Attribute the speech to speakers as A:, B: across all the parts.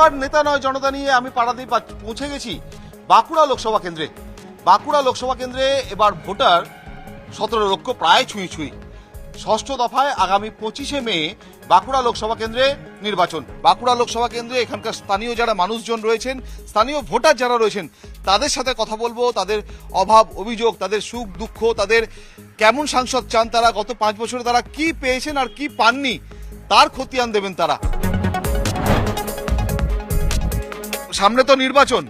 A: নমস্কার নেতা নয়, জনতা নিয়ে আমি পাড়াতেই পৌঁছে গেছি বাঁকুড়া লোকসভা কেন্দ্রে। বাঁকুড়া লোকসভা কেন্দ্রে এবার ভোটার সতেরো লক্ষ প্রায় ছুঁই ছুঁই। ষষ্ঠ দফায় আগামী পঁচিশে মে বাঁকুড়া লোকসভা কেন্দ্রে নির্বাচন। বাঁকুড়া লোকসভা কেন্দ্রে এখানকার স্থানীয় যারা মানুষজন রয়েছেন, স্থানীয় ভোটার যারা রয়েছেন, তাদের সাথে কথা বলব, তাদের অভাব, অভিযোগ, তাদের সুখ, দুঃখ, তাদের কেমন সাংসদ চান তারা, গত পাঁচ বছরে তারা কি পেয়েছেন আর কি পাননি, তার খতিয়ান দেবেন তারা। সামনে তো নির্বাচন।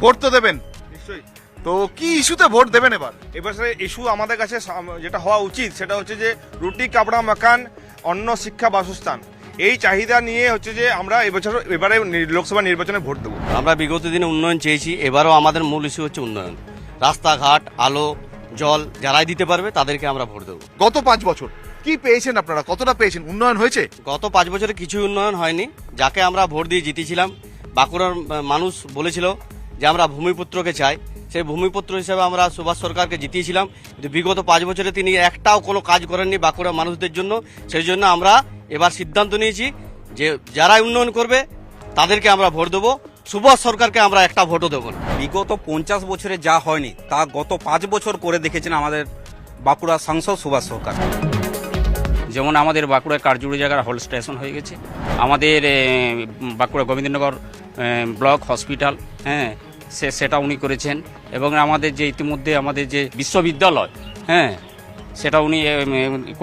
A: ভোট তো দেবেন।
B: নিশ্চয়ই।
A: তো কি ইস্যুতে ভোট দেবেন এবার?
B: এবার ইস্যু আমাদের কাছে সাম- যেটা হওয়া উচিত সেটা হচ্ছে যে রুটি কাপড়া মাকান অন্ন শিক্ষা বাসস্থান এই চাহিদা নিয়ে হচ্ছে যে আমরা এবছর এবারে লোকসভা নির্বাচনে ভোট দেবো।
C: আমরা বিগত দিনে উন্নয়ন চেয়েছি এবারও আমাদের মূল ইস্যু হচ্ছে উন্নয়ন। রাস্তাঘাট আলো জল যারাই দিতে পারবে তাদেরকে আমরা ভোট দেবো।
A: গত পাঁচ বছর কি পেয়েছেন আপনারা? কতটা পেয়েছেন? উন্নয়ন হয়েছে?
C: গত পাঁচ বছরে কিছু উন্নয়ন হয়নি। যাকে আমরা ভোট দিয়ে জিতেছিলাম বাঁকুড়ার মানুষ বলেছিল যে আমরা ভূমিপুত্রকে চাই। সেই ভূমিপুত্র হিসেবে আমরা সুভাষ সরকারকে জিতিয়েছিলাম। কিন্তু বিগত পাঁচ বছরে তিনি একটাও কোনো কাজ করেননি বাঁকুড়ার মানুষদের জন্য। সেই জন্য আমরা এবার সিদ্ধান্ত নিয়েছি যে যারা উন্নয়ন করবে, তাদেরকে আমরা ভোট দেবো। সুভাষ সরকারকে আমরা একটা ভোটও দেবো
D: বিগত পঞ্চাশ বছরে যা হয়নি, তা গত পাঁচ বছর করে দেখেছেন আমাদের বাঁকুড়া সাংসদ সুভাষ সরকার। যেমন আমাদের বাঁকুড়ায় কার্যুড়ি জায়গার হল স্টেশন হয়ে গেছে। আমাদের বাঁকুড়া গোবিন্দনগর ব্লক হসপিটাল হ্যাঁ সে, সেটা উনি করেছেন। এবং আমাদের যে ইতিমধ্যে আমাদের যে বিশ্ববিদ্যালয় হ্যাঁ সেটা উনি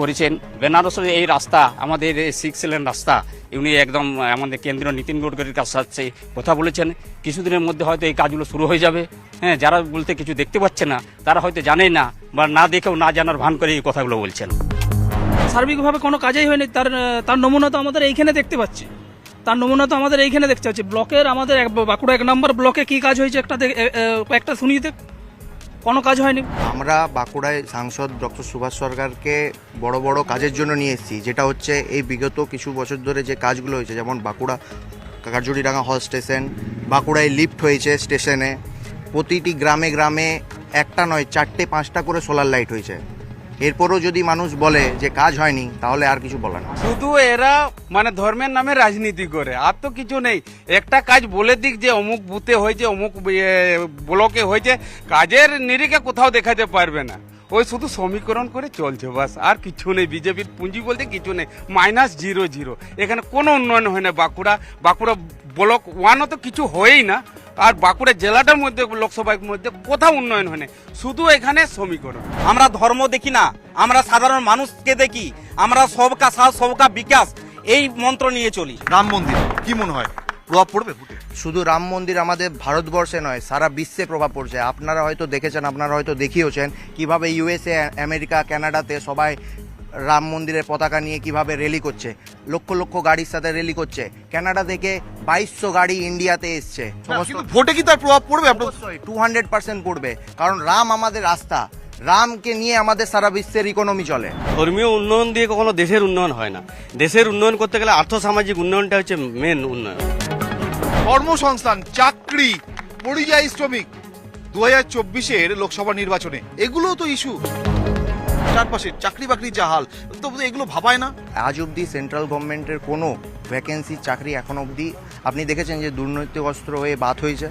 D: করেছেন। বেনারসের এই রাস্তা, আমাদের সিক্স লেন রাস্তা, উনি একদম আমাদের কেন্দ্রীয় নীতিন গডকরির কাছে সাথে কথা বলেছেন। কিছুদিনের মধ্যে হয়তো এই কাজগুলো শুরু হয়ে যাবে। হ্যাঁ যারা বলতে কিছু দেখতে পাচ্ছে না, তারা হয়তো জানেই না, বা না দেখেও না জানার ভান করে এই কথাগুলো বলছেন।
E: সার্বিকভাবে কোনো কাজেই হয়নি, তার তার নমুনা তো আমাদের এইখানে দেখতে পাচ্ছি। তার নমুনা তো আমাদের এইখানে দেখতে পাচ্ছি। ব্লকের আমাদের বাঁকুড়া এক নম্বর ব্লকে কি কাজ হয়েছে একটা একটা শুনিয়ে দেখ কোনো কাজ হয়নি।
F: আমরা বাঁকুড়ায় সাংসদ ডক্টর সুভাষ সরকারকে বড় বড় কাজের জন্য নিয়ে এসেছি। যেটা হচ্ছে এই বিগত কিছু বছর ধরে যে কাজগুলো হয়েছে, যেমন বাঁকুড়া কাকারজুড়িডাঙ্গা হল স্টেশন, বাঁকুড়ায় লিফট হয়েছে স্টেশনে। প্রতিটি গ্রামে গ্রামে একটা নয়, চারটে, পাঁচটা করে সোলার লাইট হয়েছে। এরপরও যদি মানুষ বলে যে কাজ হয়নি, তাহলে আর কিছু বলে না।
G: শুধু এরা মানে ধর্মের নামে রাজনীতি করে, আর তো কিছু নেই। একটা কাজ বলে দিক যে অমুক বুথে হয়েছে, অমুক ব্লকে হয়েছে, কাজের নিরিখে কোথাও দেখাতে পারবে না। ওই শুধু সমীকরণ করে চলছে বাস, আর কিছু নেই। বিজেপির পুঁজি বলতে কিছু নেই মাইনাস জিরো জিরো এখানে কোনো উন্নয়ন হয় না, বাঁকুড়া বাঁকুড়া ব্লক ওয়ানও তো কিছু হয়ই না। আর বাঁকুড়া জেলাটার মধ্যে লোকসভার মধ্যে কোথাও উন্নয়ন হয় না। শুধু এখানে সমীকরণ
D: আমরা ধর্ম দেখি না আমরা সাধারণ মানুষকে দেখি আমরা সবকা সাথ সবকা বিকাশ এই মন্ত্র নিয়ে চলি।
A: রাম মন্দির কি মনে হয়? প্রভাব পড়বে
F: শুধু রাম মন্দির আমাদের ভারতবর্ষে নয় সারা বিশ্বে প্রভাব পড়ছে। আপনারা হয়তো দেখেছেন আপনারা হয়তো দেখিয়েছেন কীভাবে ইউএসএ আমেরিকা কানাডাতে সবাই রাম মন্দিরের পতাকা নিয়ে কীভাবে র্যালি করছে? লক্ষ লক্ষ গাড়ির সাথে র্যালি করছে। কানাডা থেকে বাইশশো গাড়ি ইন্ডিয়াতে এসছে।
A: ভোটে কি তার প্রভাব পড়বে?
F: অবশ্যই টু হান্ড্রেড পার্সেন্ট পড়বে। কারণ রাম আমাদের রাস্তা। রামকে নিয়ে আমাদের সারা বিশ্বের ইকোনমি চলে।
C: ধর্মীয় উন্নয়ন দিয়ে কখনো দেশের উন্নয়ন হয় না। দেশের উন্নয়ন করতে গেলে আর্থসামাজিক উন্নয়নটা হচ্ছে মেন উন্নয়ন।
A: কর্মসংস্থান চাকরি পরিযায়ী শ্রমিক দু হাজার চব্বিশের লোকসভা নির্বাচনে। এগুলো তো ইস্যু চারপাশে চাকরি বাকরি জাহাল তো এগুলো ভাবায় না।
F: আজ অবধি সেন্ট্রাল গভর্নমেন্টের কোনো ভ্যাকেন্সি চাকরি এখন অবধি, আপনি দেখেছেন যে দুর্নীতিগ্রস্ত হয়ে বাদ হয়েছে?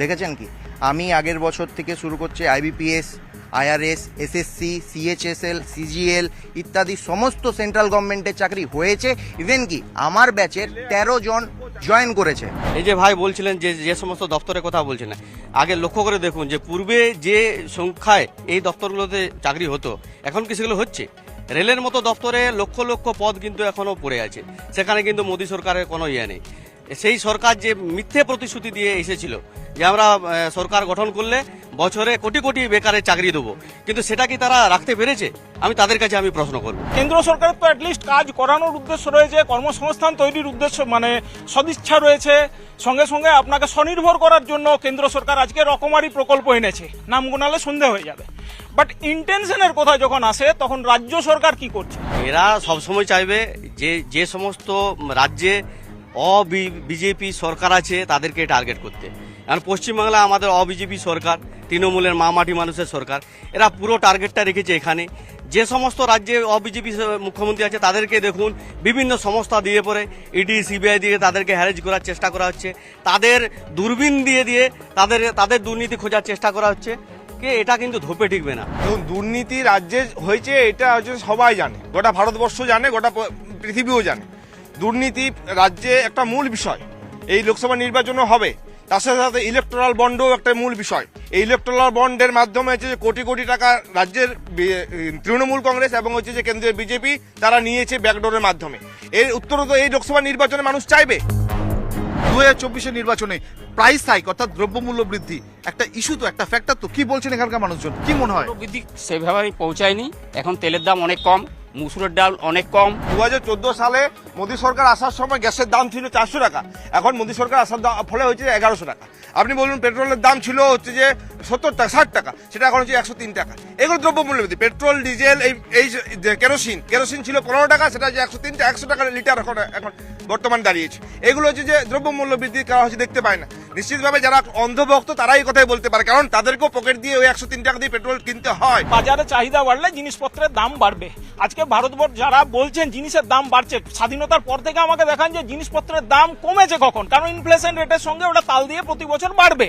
F: দেখেছেন কি? আমি আগের বছর থেকে শুরু করছি IBPS IRS SSC CHSL CGL ইত্যাদি সমস্ত সেন্ট্রাল গভর্নমেন্টের চাকরি হয়েছে। ইভেন কি, আমার ব্যাচের তেরো জন জয়েন করেছে।
C: এই যে ভাই বলছিলেন যে যে সমস্ত দপ্তরের কথা বলছিলেন, আগে লক্ষ্য করে দেখুন যে পূর্বে যে সংখ্যায় এই দপ্তরগুলোতে চাকরি হতো, এখন কি সেগুলো হচ্ছে? রেলের মতো দপ্তরে লক্ষ লক্ষ পদ কিন্তু এখনও পড়ে আছে। সেখানে কিন্তু মোদী সরকারের কোনো ইয়ে নেই। সেই সরকার যে মিথ্যে প্রতিশ্রুতি দিয়ে এসেছিল যে আমরা সরকার গঠন করলে বছরে কোটি কোটি বেকারের চাকরি দেবো কিন্তু সেটা কি তারা রাখতে পেরেছে? আমি তাদের কাছে আমি প্রশ্ন করব।
H: কেন্দ্র সরকারের তো অ্যাটলিস্ট কাজ করানোর উদ্দেশ্য রয়েছে কর্মসংস্থান তৈরির উদ্দেশ্য মানে সদিচ্ছা রয়েছে। সঙ্গে সঙ্গে আপনাকে স্বনির্ভর করার জন্য কেন্দ্র সরকার আজকে রকমারি প্রকল্প এনেছে। নাম গোনালে সন্ধে হয়ে যাবে। বাট ইন্টেনশনের কথা যখন আসে তখন রাজ্য সরকার কি করছে?
C: এরা সবসময় চাইবে যে যে সমস্ত রাজ্যে অ বিজেপি সরকার আছে, তাদেরকে টার্গেট করতে। কারণ পশ্চিমবাংলা আমাদের অবিজেপি সরকার, তৃণমূলের মা মাটি মানুষের সরকার, এরা পুরো টার্গেটটা রেখেছে এখানে। যে সমস্ত রাজ্যে অবিজেপি মুখ্যমন্ত্রী আছে, তাদেরকে দেখুন, বিভিন্ন সংস্থা দিয়ে পরে ইডি সিবিআই দিয়ে তাদেরকে হ্যারেজ করার চেষ্টা করা হচ্ছে। তাদের দূরবীন দিয়ে দিয়ে তাদের তাদের দুর্নীতি খোঁজার চেষ্টা করা হচ্ছে। কে, এটা কিন্তু ধোপে টিকবে না।
B: এবং দুর্নীতি রাজ্যে হয়েছে, এটা হচ্ছে সবাই জানে। গোটা ভারতবর্ষ জানে, গোটা পৃথিবীও জানে। দুর্নীতি রাজ্যে একটা মূল বিষয়। এই লোকসভা নির্বাচনও হবে। তার সাথে সাথে ইলেকট্রাল বন্ডও একটা মূল বিষয়। এই ইলেকট্রাল বন্ডের মাধ্যমে হচ্ছে যে কোটি কোটি টাকা রাজ্যের তৃণমূল কংগ্রেস এবং হচ্ছে যে কেন্দ্রীয় বিজেপি তারা নিয়েছে ব্যাকডোরের মাধ্যমে। এর উত্তর তো এই লোকসভা নির্বাচনে মানুষ চাইবে।
A: দু হাজার চব্বিশের নির্বাচনে প্রাইস হাইক অর্থাৎ দ্রব্যমূল্য বৃদ্ধি একটা ইস্যু তো একটা ফ্যাক্টর তো। কি বলছেন এখানকার মানুষজন? কি মনে হয়?
D: বৃদ্ধি সেভাবে পৌঁছায়নি এখন তেলের দাম অনেক কম। মুসুরের ডাল অনেক কম।
B: দু হাজার চোদ্দ সালে মোদী সরকার আসার সময় গ্যাসের দাম ছিল চারশো টাকা। এখন মোদী সরকার আসার দা- ফলে হয়েছে এগারোশো টাকা। আপনি বলুন পেট্রোলের দাম ছিল হচ্ছে যে সত্তর টাকা ষাট টাকা। সেটা এখন হচ্ছে একশো তিন টাকা। এগুলো দ্রব্যমূল্য বৃদ্ধি। পেট্রোল ডিজেল এই এই যে কেরোসিন কেরোসিন ছিল পনেরো টাকা সেটা যে একশো তিন একশো টাকা লিটার এখন এখন বর্তমান দাঁড়িয়েছে। এগুলো হচ্ছে যে দ্রব্যমূল্য বৃদ্ধি করা হচ্ছে দেখতে পায় না। নিশ্চিতভাবে যারা অন্ধভক্ত তারাই এই কথাই বলতে পারে। কারণ তাদেরকেও পকেট দিয়ে ওই একশো তিন টাকা দিয়ে পেট্রোল কিনতে হয়।
H: বাজারে চাহিদা বাড়লে জিনিসপত্রের দাম বাড়বে। আজকে ভারতবর্ষ যারা বলছেন জিনিসের দাম বাড়ছে, স্বাধীনতার পর থেকে আমাকে দেখান যে জিনিসপত্রের দাম কমেছে কখন। কারণ ইনফ্লেশন রেটের সঙ্গে ওটা তাল দিয়ে প্রতি বছর বাড়বে।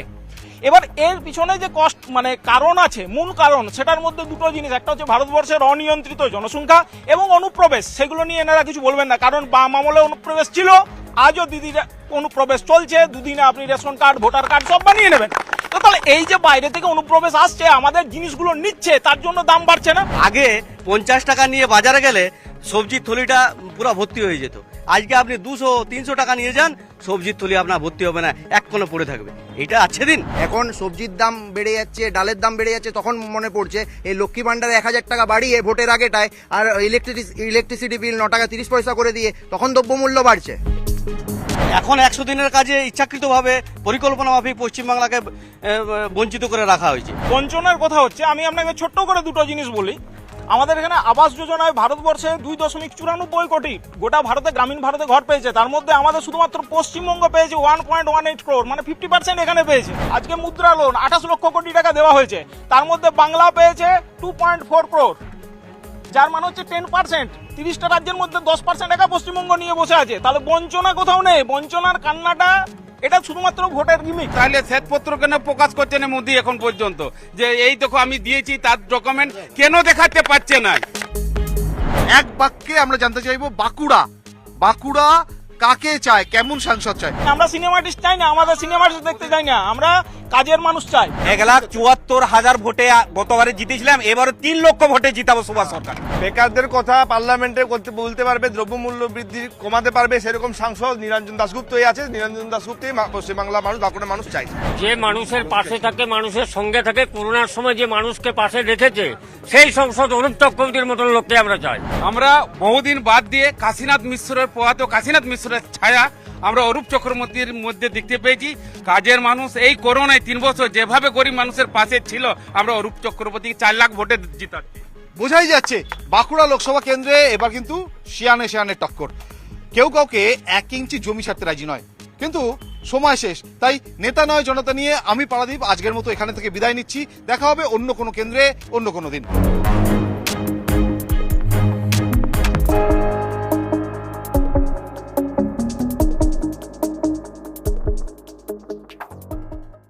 H: এবার এর পিছনে যে কষ্ট মানে কারণ আছে, মূল কারণ, সেটার মধ্যে দুটো জিনিস। একটা হচ্ছে ভারতবর্ষের অনিয়ন্ত্রিত জনসংখ্যা এবং অনুপ্রবেশ। সেগুলো নিয়ে এনারা কিছু বলবেন না, কারণ বাম আমলে অনুপ্রবেশ ছিল। আজও দিদির অনুপ্রবেশ চলছে। দুদিনে আপনি রেশন কার্ড ভোটার কার্ড সব বানিয়ে নেবেন। তাহলে এই যে বাইরে থেকে অনুপ্রবেশ আসছে আমাদের জিনিসগুলো নিচ্ছে তার জন্য দাম বাড়ছে না?
C: আগে পঞ্চাশ টাকা নিয়ে বাজারে গেলে সবজির থলিটা পুরো ভর্তি হয়ে যেত। আজকে আপনি দুশো তিনশো টাকা নিয়ে যান সবজির থলি আপনার ভর্তি হবে না এক কোণে পড়ে থাকবে। এটা আছে দিন?
F: এখন সবজির দাম বেড়ে যাচ্ছে ডালের দাম বেড়ে যাচ্ছে তখন মনে পড়ছে এই লক্ষ্মী ভান্ডারে এক হাজার টাকা বাড়িয়ে ভোটের আগেটায় আর ইলেকট্রিসিটি বিল ন টাকা তিরিশ পয়সা করে দিয়ে তখন দ্রব্যমূল্য বাড়ছে।
C: এখন একশো দিনের কাজে ইচ্ছাকৃতভাবে পরিকল্পনা মাফিক পশ্চিমবাংলাকে বঞ্চিত করে রাখা হয়েছে।
H: বঞ্চনার কথা হচ্ছে, আমি আপনাকে ছোট্ট করে দুটো জিনিস বলি। আমাদের এখানে আবাস যোজনায় ভারতবর্ষে দুই দশমিক চুরানব্বই কোটি গোটা ভারতে, গ্রামীণ ভারতে ঘর পেয়েছে। তার মধ্যে আমাদের শুধুমাত্র পশ্চিমবঙ্গ পেয়েছে one point one eight crore মানে ফিফটি পার্সেন্ট এখানে পেয়েছে। আজকে মুদ্রা লোন আঠাশ লক্ষ কোটি টাকা দেওয়া হয়েছে। তার মধ্যে বাংলা পেয়েছে টু পয়েন্ট ফোর ক্রোর যার মানে হচ্ছে টেন পার্সেন্ট তিরিশটা রাজ্যের মধ্যে দশ পার্সেন্ট একা পশ্চিমবঙ্গ নিয়ে বসে আছে। তাহলে বঞ্চনা কোথাও নেই? বঞ্চনার কান্নাটা এটা শুধুমাত্র ভোটের গিমিক
G: তাহলে শ্বেতপত্র কেন প্রকাশ করছে না মোদি এখন পর্যন্ত? যে এই দেখো আমি দিয়েছি তার ডকুমেন্ট কেন দেখাতে পারছে না?
A: এক বাক্যে আমরা জানতে চাইব বাঁকুড়া। বাঁকুড়া কাকে চায়? কেমন সাংসদ চায়?
H: আমরা সিনেমা আর্টিস্ট চাই না আমাদের সিনেমা আর্টিস্ট দেখতে চাই না। আমরা কাজের মানুষ চাই।
D: এক লাখ চুয়াত্তর হাজার ভোটে গতবারে জিতেছিলাম এবারে তিন লক্ষ ভোটে জিতাবো সুভাষ সরকার।
B: বেকারদের কথা পার্লামেন্টে করতে বলতে পারবে দ্রব্যমূল্য বৃদ্ধি কমাতে পারবে সেরকম সাংসদ নিরঞ্জন দাসগুপ্তই আছে। নিরঞ্জন দাসগুপ্তই মা- পশ্চিমবাংলা মানুষ বাঁকুড়া মানুষ চাইছে
I: যে মানুষের পাশে থাকে মানুষের সঙ্গে থাকে করোনার সময় যে মানুষকে পাশে রেখেছে সেই সংসদ অনুপ চক্রবর্তীর মতন লোককে আমরা চাই।
G: আমরা বহুদিন বাদ দিয়ে কাশীনাথ মিশ্রের প্রয়াত কাশীনাথ মিশ্রের ছায়া আমরা অরূপ চক্রবর্তীর মধ্যে দেখতে পেয়েছি। কাজের মানুষ এই করোনায় তিন বছর যেভাবে গরিব মানুষের পাশে ছিল, আমরা অরূপ চক্রবর্তী চার লাখ ভোটে জিতাচ্ছি।
A: বোঝাই যাচ্ছে, বাঁকুড়া লোকসভা কেন্দ্রে এবার কিন্তু শিয়ানে শিয়ানের টক্কর। কেউ কাউকে এক ইঞ্চি জমি ছাড়তে রাজি নয়। কিন্তু সময় শেষ, তাই নেতা নয়, জনতা নিয়ে আমি পারাদীপ আজকের মতো এখানে থেকে বিদায় নিচ্ছি। দেখা হবে অন্য কোনো কেন্দ্রে অন্য কোনো দিন।